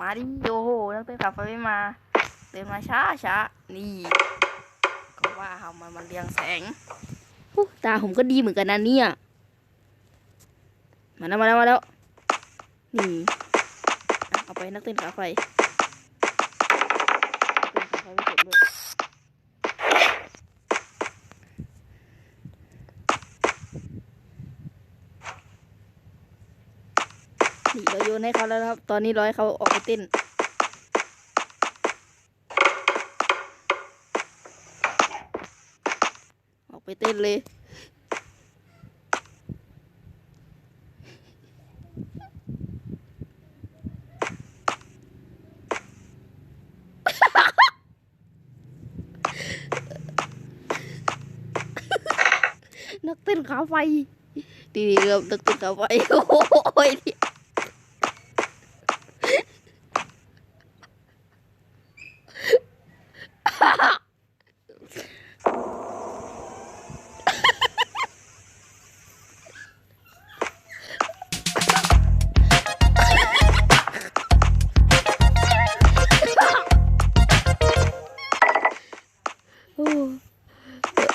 มาดิโยโหนักเต้นขับไฟไม่มาเดินมาช้าช้านี่ก็ว่าเอามันมันเรียงแสงตาผมก็ดีเหมือนกันนะเนี่ยมาแล้วมาแล้วมาแล้วนี่เอาไปนักเต้นขาไฟเต้นขาไฟไม่เสร็จด้วยนี่ เราโยนให้เขาแล้วนะครับ ตอนนี้ร้อยเขาออกไปเต้นออกไปเต้นเลยนักเต้นขาไฟดีๆครับนักเต้นขาไฟโอ้ย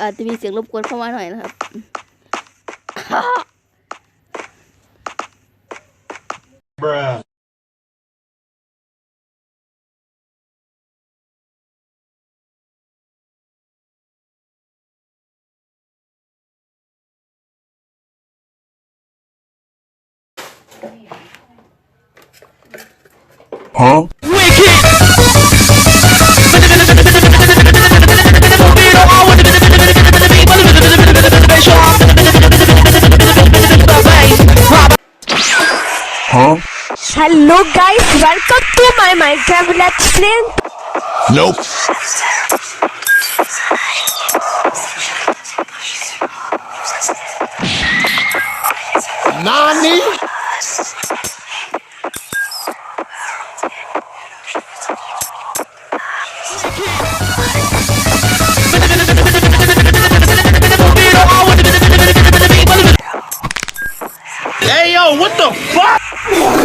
อาจจะมีเสียงรบกวนเข้ามาหน่อยนะครับ Bruh. Huh? Hello guys, welcome to my Minecraft Let's Play. Nope. Nani? Hey yo, what the fuck?